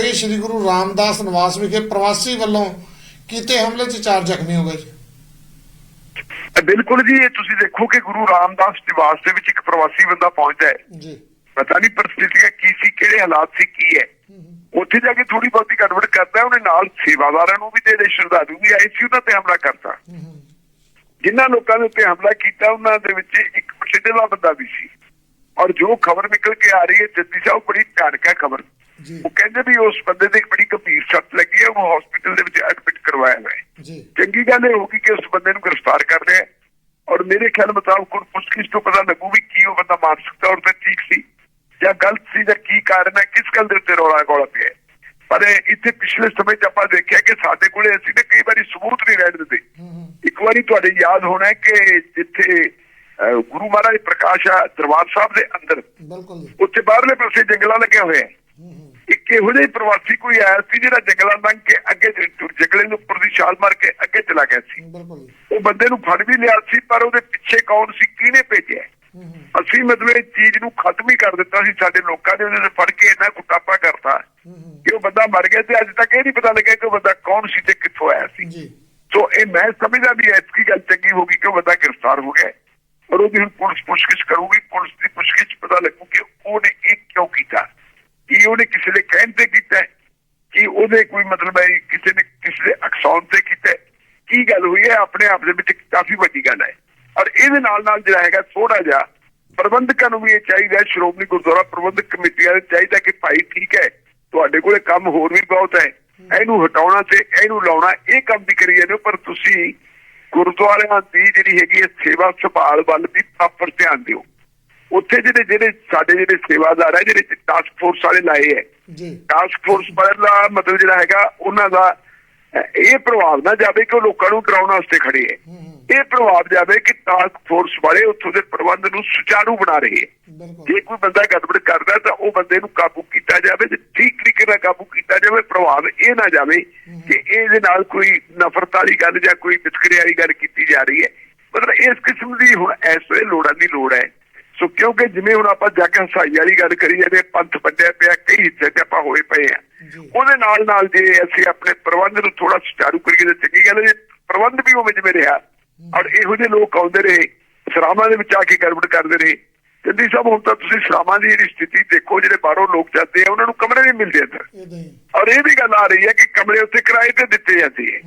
ਰਹੀ ਸ੍ਰੀ ਗੁਰੂ ਰਾਮਦਾਸ ਨਿਵਾਸ ਵਿਖੇ ਪ੍ਰਵਾਸੀ ਵੱਲੋਂ ਕੀਤੇ ਹਮਲੇ 'ਚ ਚਾਰ ਜ਼ਖਮੀ ਹੋ ਗਏ ਜੀ। ਬਿਲਕੁਲ ਜੀ ਇਹ ਤੁਸੀਂ ਦੇਖੋ ਕਿ ਗੁਰੂ ਰਾਮਦਾਸ ਨਿਵਾਸ ਦੇ ਵਿੱਚ ਇੱਕ ਪ੍ਰਵਾਸੀ ਬੰਦਾ ਪਹੁੰਚਦਾ ਹੈ। ਜੀ। ਪਤਾ ਨਹੀਂ ਪਰਿਸਥਿਤੀਆਂ ਕੀ ਸੀ ਕਿਹੜੇ ਹਾਲਾਤ ਸੀ ਕੀ ਹੈ। ਉੱਥੇ ਜਾ ਕੇ ਥੋੜੀ ਬਹੁਤੀ ਗੜਬੜ ਕਰਦਾ ਹੈ, ਉਹਨੇ ਨਾਲ ਸੇਵਾਦਾਰਾਂ ਨੂੰ ਵੀ ਤੇ ਜਿਹੜੇ ਸ਼ਰਧਾਲੂ ਵੀ ਆਏ ਸੀ ਉਹਨਾਂ ਤੇ ਹਮਲਾ ਕਰਤਾ। ਜਿਨ੍ਹਾਂ ਲੋਕਾਂ ਦੇ ਉੱਤੇ ਹਮਲਾ ਕੀਤਾ ਉਹਨਾਂ ਦੇ ਵਿੱਚ ਇੱਕ ਪਛੇੜਾ ਬੰਦਾ ਵੀ ਸੀ। ਔਰ ਜੋ ਖਬਰ ਨਿਕਲ ਕੇ ਆ ਰਹੀ ਹੈ ਜੱਦੀ ਸਾਹਿਬ ਬੜੀ ਹੈ ਖਬਰ। ਉਹ ਕਹਿੰਦੇ ਵੀ ਉਸ ਬੰਦੇ ਦੇ ਇੱਕ ਬੜੀ ਗੰਭੀਰ ਸੱਟ ਲੱਗੀ ਹੈ ਉਹ ਹਸਪੀਟਲ ਦੇ ਵਿੱਚ ਐਡਮਿਟ ਕਰਵਾਇਆ ਹੋਇਆ ਹੈ। ਜੀ। ਚੰਗੀ ਗੱਲ ਇਹ ਹੋਗੀ ਕਿ ਉਸ ਬੰਦੇ ਨੂੰ ਗ੍ਰਿਫਤਾਰ ਕਰ ਲਿਆ ਹੈ ਔਰ ਮੇਰੇ ਖਿਆਲ ਮੁਤਾਬਕ ਹੁਣ ਪੁੱਛਗਿੱਛ ਤੋਂ ਪਤਾ ਲੱਗੂ ਵੀ ਕੀ ਉਹ ਬੰਦਾ ਮਾਨਸਿਕ ਤੌਰ ਤੇ ਠੀਕ ਸੀ ਜਾਂ ਗਲਤ ਸੀ ਜਾਂ ਕੀ ਕਾਰਨ ਹੈ ਕਿਸ ਗੱਲ ਦੇ ਉੱਤੇ ਰੌਲਾ ਗੋਲਾ ਪਿਆ ਹੈ। ਪਰ ਇੱਥੇ ਪਿਛਲੇ ਸਮੇਂ 'ਚ ਆਪਾਂ ਦੇਖਿਆ ਕਿ ਸਾਡੇ ਕੋਲੇ ਅਸੀਂ ਨੇ ਕਈ ਵਾਰੀ ਸਬੂਤ ਨਹੀਂ ਰਹਿਣ ਦਿੰਦੇ। ਇੱਕ ਵਾਰੀ ਤੁਹਾਡੇ ਯਾਦ ਹੋਣਾ ਹੈ ਕਿ ਜਿੱਥੇ ਗੁਰੂ ਮਹਾਰਾਜ ਪ੍ਰਕਾਸ਼ ਆ ਦਰਬਾਰ ਸਾਹਿਬ ਦੇ ਅੰਦਰ। ਬਿਲਕੁਲ ਉੱਥੇ ਬਾਹਰਲੇ ਪਾਸੇ ਜੰਗਲਾਂ ਲੱਗੇ ਹੋਏ ਆ ਇੱਕ ਇਹੋ ਜਿਹਾ ਪ੍ਰਵਾਸੀ ਕੋਈ ਆਇਆ ਸੀ ਜਿਹੜਾ ਜੰਗਲਾਂ ਲੰਘ ਕੇ ਅੱਗੇ ਜੰਗਲੇ ਦੇ ਉੱਪਰ ਦੀ ਛਾਲ ਮਾਰ ਕੇ ਅੱਗੇ ਚਲਾ ਗਿਆ ਸੀ? ਉਹ ਬੰਦੇ ਨੂੰ ਫੜ ਵੀ ਲਿਆ ਸੀ ਪਰ ਉਹਦੇ ਪਿੱਛੇ ਕੌਣ ਸੀ ਕਿਹਨੇ ਭੇਜਿਆ? ਅਸੀਂ ਮਤਲਬ ਇਹ ਚੀਜ਼ ਨੂੰ ਖਤਮ ਹੀ ਕਰ ਦਿੱਤਾ ਸੀ ਸਾਡੇ ਲੋਕਾਂ ਨੇ ਉਹਦੇ ਤੇ ਫੜ ਕੇ ਇੰਨਾ ਕੁੱਟਾਪਾ ਕਰਤਾ ਕਿ ਉਹ ਬੰਦਾ ਮਰ ਗਿਆ ਤੇ ਅੱਜ ਤੱਕ ਇਹ ਨਹੀਂ ਪਤਾ ਲੱਗਿਆ ਕਿ ਉਹ ਬੰਦਾ ਕੌਣ ਸੀ ਤੇ ਕਿੱਥੋਂ ਆਇਆ ਸੀ। ਸੋ ਇਹ ਮੈਂ ਸਮਝਦਾ ਵੀ ਐਤਕੀ ਗੱਲ ਚੰਗੀ ਹੋ ਗਈ ਕਿ ਉਹ ਬੰਦਾ ਗ੍ਰਿਫਤਾਰ ਹੋ ਗਿਆ। ਔਰ ਉਹਦੀ ਹੁਣ ਪੁਲਿਸ ਪੁੱਛਗਿੱਛ ਕਰੂਗੀ ਪੁਲਿਸ ਦੀ ਪੁੱਛਗਿੱਛ ਪਤਾ ਲੱਗੂ ਕਿ ਉਹਨੇ ਇਹ ਕਿਉਂ ਕੀਤਾ। ਕੀ ਉਹਨੇ ਕਿਸੇ ਦੇ ਕਹਿਣ ਤੇ ਕੀਤਾ ਹੈ? ਕਿ ਉਹਦੇ ਕੋਈ ਮਤਲਬ ਹੈ ਕਿਸੇ ਨੇ ਕਿਸੇ ਦੇ ਅਕਸਾਉਣ ਤੇ ਕੀਤਾ ਕੀ ਗੱਲ ਹੋਈ ਹੈ? ਆਪਣੇ ਆਪ ਦੇ ਵਿੱਚ ਕਾਫੀ ਵੱਡੀ ਗੱਲ ਹੈ। ਔਰ ਇਹਦੇ ਨਾਲ ਨਾਲ ਜਿਹੜਾ ਹੈਗਾ ਥੋੜਾ ਜਿਹਾ ਪ੍ਰਬੰਧਕਾਂ ਨੂੰ ਵੀ ਇਹ ਚਾਹੀਦਾ ਹੈ, ਸ਼੍ਰੋਮਣੀ ਗੁਰਦੁਆਰਾ ਪ੍ਰਬੰਧਕ ਕਮੇਟੀ ਵਾਲੇ ਚਾਹੀਦਾ ਕਿ ਭਾਈ ਠੀਕ ਹੈ ਤੁਹਾਡੇ ਕੋਲੇ ਕੰਮ ਹੋਰ ਵੀ ਬਹੁਤ ਹੈ। ਇਹਨੂੰ ਹਟਾਉਣਾ ਤੇ ਇਹਨੂੰ ਲਾਉਣਾ ਇਹ ਕੰਮ ਵੀ ਕਰੀ ਜਾਂਦੇ ਹੋ, ਪਰ ਤੁਸੀਂ ਗੁਰਦੁਆਰਿਆਂ ਦੀ ਜਿਹੜੀ ਹੈਗੀ ਹੈ ਸੇਵਾ ਸੰਭਾਲ ਵੱਲ ਵੀ ਪ੍ਰੋਪਰ ਧਿਆਨ ਦਿਓ। ਉੱਥੇ ਜਿਹੜੇ ਜਿਹੜੇ ਸਾਡੇ ਜਿਹੜੇ ਸੇਵਾਦਾਰ ਹੈ ਜਿਹੜੇ ਟਾਸਕ ਫੋਰਸ ਵਾਲੇ ਲਾਏ ਹੈ ਜੀ। ਟਾਸਕ ਫੋਰਸ ਦਾ ਮਤਲਬ ਜਿਹੜਾ ਹੈਗਾ ਉਹਨਾਂ ਦਾ ਇਹ ਪ੍ਰਭਾਵ ਨਾ ਜਾਵੇ ਕਿ ਉਹ ਲੋਕਾਂ ਨੂੰ ਡਰਾਉਣ ਵਾਸਤੇ ਖੜੇ ਹੈ ਇਹ ਪ੍ਰਭਾਵ ਜਾਵੇ ਕਿ ਟਾਸਕ ਫੋਰਸ ਵਾਲੇ ਉੱਥੋਂ ਦੇ ਪ੍ਰਬੰਧ ਨੂੰ ਸੁਚਾਰੂ ਬਣਾ ਰਹੇ ਹੈ ਜੇ ਕੋਈ ਬੰਦਾ ਗੜਬੜ ਕਰਦਾ ਤਾਂ ਉਹ ਬੰਦੇ ਨੂੰ ਕਾਬੂ ਕੀਤਾ ਜਾਵੇ ਤੇ ਠੀਕ ਤਰੀਕੇ ਨਾਲ ਕਾਬੂ ਕੀਤਾ ਜਾਵੇ ਪ੍ਰਭਾਵ ਇਹ ਨਾ ਜਾਵੇ ਕਿ ਇਹਦੇ ਨਾਲ ਕੋਈ ਨਫ਼ਰਤ ਵਾਲੀ ਗੱਲ ਜਾਂ ਕੋਈ ਵਿਤਕਰੇ ਵਾਲੀ ਗੱਲ ਕੀਤੀ ਜਾ ਰਹੀ ਹੈ ਮਤਲਬ ਇਸ ਕਿਸਮ ਦੀ ਹੁਣ ਇਸ ਵੇਲੇ ਲੋੜਾਂ ਦੀ ਲੋੜ ਹੈ ਸੋ ਕਿਉਂਕਿ ਜਿਵੇਂ ਹੁਣ ਆਪਾਂ ਜੱਗ ਹਸਾਈ ਵਾਲੀ ਗੱਲ ਕਰੀ ਜਾਂਦੇ ਪੰਥ ਵੱਡਿਆ ਪਿਆ ਕਈ ਹਿੱਸੇ ਤੇ ਆਪਾਂ ਹੋਏ ਪਏ ਆ। ਜੀ। ਉਹਦੇ ਨਾਲ ਨਾਲ ਜੇ ਅਸੀਂ ਆਪਣੇ ਪ੍ਰਬੰਧ ਨੂੰ ਥੋੜਾ ਸੁਚਾਰੂ ਕਰੀਏ ਤਾਂ ਚੰਗੀ ਗੱਲ ਹੈ ਜੇ ਪ੍ਰਬੰਧ ਵੀ ਉਵੇਂ ਜਿਵੇਂ ਰਿਹਾ ਔਰ ਇਹੋ ਜਿਹੇ ਲੋਕ ਆਉਂਦੇ ਰਹੇ ਸਰਾਵਾਂ ਦੇ ਵਿੱਚ ਆ ਕੇ ਗੜਬੜ ਕਰਦੇ ਰਹੇ। ਜੱਦੀ ਸਾਹਿਬ ਹੁਣ ਤਾਂ ਤੁਸੀਂ ਸਰਾਵਾਂ ਦੀ ਜਿਹੜੀ ਸਥਿਤੀ ਦੇਖੋ ਜਿਹੜੇ ਬਾਹਰੋਂ ਲੋਕ ਜਾਂਦੇ ਆ ਉਹਨਾਂ ਨੂੰ ਕਮਰੇ ਨਹੀਂ ਮਿਲਦੇ ਅੰਦਰ। ਔਰ ਇਹ ਵੀ ਗੱਲ ਆ ਰਹੀ ਹੈ ਕਿ ਕਮਰੇ ਉੱਥੇ ਕਿਰਾਏ ਤੇ ਦਿੱਤੇ ਜਾਂਦੇ ਹੈ।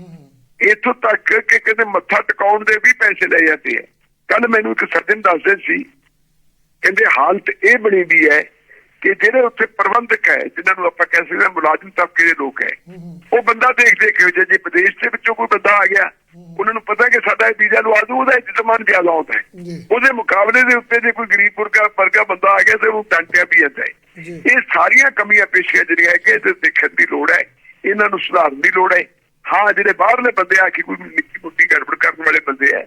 ਇੱਥੋਂ ਤੱਕ ਕਿ ਕਹਿੰਦੇ ਮੱਥਾ ਟਿਕਾਉਣ ਦੇ ਵੀ ਪੈਸੇ ਲਏ ਜਾਂਦੇ ਹੈ ਕੱਲ ਮੈਨੂੰ ਇੱਕ ਸੱਜਣ ਦੱਸਦੇ ਸੀ ਕਹਿੰਦੇ ਹਾਲਤ ਇਹ ਬਣੀ ਵੀ ਹੈ ਕਿ ਜਿਹੜੇ ਉੱਥੇ ਪ੍ਰਬੰਧਕ ਹੈ ਜਿਨ੍ਹਾਂ ਨੂੰ ਆਪਾਂ ਕਹਿ ਸਕਦੇ ਹਾਂ ਮੁਲਾਜ਼ਮ ਤਬਕੇ ਦੇ ਲੋਕ ਹੈ ਉਹ ਬੰਦਾ ਦੇਖ ਦੇਖ ਕੇ ਜੇ ਜੇ ਵਿਦੇਸ਼ ਦੇ ਵਿੱਚੋਂ ਕੋਈ ਬੰਦਾ ਆ ਗਿਆ ਉਹਨਾਂ ਨੂੰ ਪਤਾ ਕਿ ਸਾਡਾ ਇਹ ਵੀਜ਼ਾ ਲਵਾ ਦੂ ਉਹਦਾ ਇੱਜ਼ਤਮਾਨ ਜ਼ਿਆਦਾ ਹੁੰਦਾ ਹੈ। ਉਹਦੇ ਮੁਕਾਬਲੇ ਦੇ ਉੱਤੇ ਜੇ ਕੋਈ ਗਰੀਬ ਵਰਗਾ ਵਰਗਾ ਬੰਦਾ ਆ ਗਿਆ ਤੇ ਉਹ ਟੰਟਿਆ ਵੀ ਜਾਂਦਾ ਹੈ। ਇਹ ਸਾਰੀਆਂ ਕਮੀਆਂ ਪੇਸ਼ੀਆਂ ਜਿਹੜੀਆਂ ਹੈ ਕਿ ਇਹਦੇ ਦੇਖਣ ਦੀ ਲੋੜ ਹੈ ਇਹਨਾਂ ਨੂੰ ਸੁਧਾਰਨ ਦੀ ਲੋੜ ਹੈ। ਹਾਂ ਜਿਹੜੇ ਬਾਹਰਲੇ ਬੰਦੇ ਆ ਕੇ ਕੋਈ ਨਿੱਕੀ ਮੁੱਟੀ ਗੜਬੜ ਕਰਨ ਵਾਲੇ ਬੰਦੇ ਆ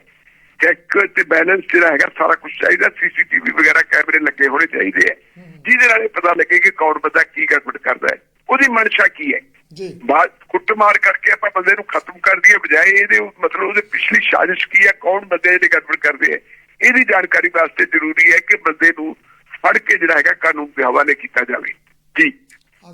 ਚੈੱਕ ਤੇ ਬੈਲੈਂਸ ਜਿਹੜਾ ਹੈਗਾ ਸਾਰਾ ਕੁਝ ਚਾਹੀਦਾ ਸੀਸੀਟੀਵੀ ਵਗੈਰਾ ਕੈਮਰੇ ਲੱਗੇ ਹੋਣੇ ਚਾਹੀਦੇ ਆ। ਜਿਹਦੇ ਨਾਲ ਇਹ ਪਤਾ ਲੱਗੇ ਕਿ ਕੌਣ ਬੰਦਾ ਕੀ ਗੜਬੜ ਕਰਦਾ ਹੈ। ਉਹਦੀ ਮਨਸ਼ਾ ਕੀ ਹੈ? ਜੀ। ਬਾਅਦ ਕੁੱਟਮਾਰ ਕਰਕੇ ਆਪਾਂ ਬੰਦੇ ਨੂੰ ਖਤਮ ਕਰ ਦਈਏ ਬਜਾਏ ਇਹਦੇ ਮਤਲਬ ਉਹਦੇ ਪਿਛਲੀ ਸਾਜ਼ਿਸ਼ ਕੀ ਹੈ ਕੌਣ ਬੰਦੇ ਇਹਦੇ ਗੜਬੜ ਕਰਦੇ ਹੈ? ਇਹਦੀ ਜਾਣਕਾਰੀ ਵਾਸਤੇ ਜ਼ਰੂਰੀ ਹੈ ਕਿ ਬੰਦੇ ਨੂੰ ਫੜ ਕੇ ਜਿਹੜਾ ਹੈਗਾ ਕਾਨੂੰਨ ਦੇ ਹਵਾਲੇ ਕੀਤਾ ਜਾਵੇ। ਜੀ।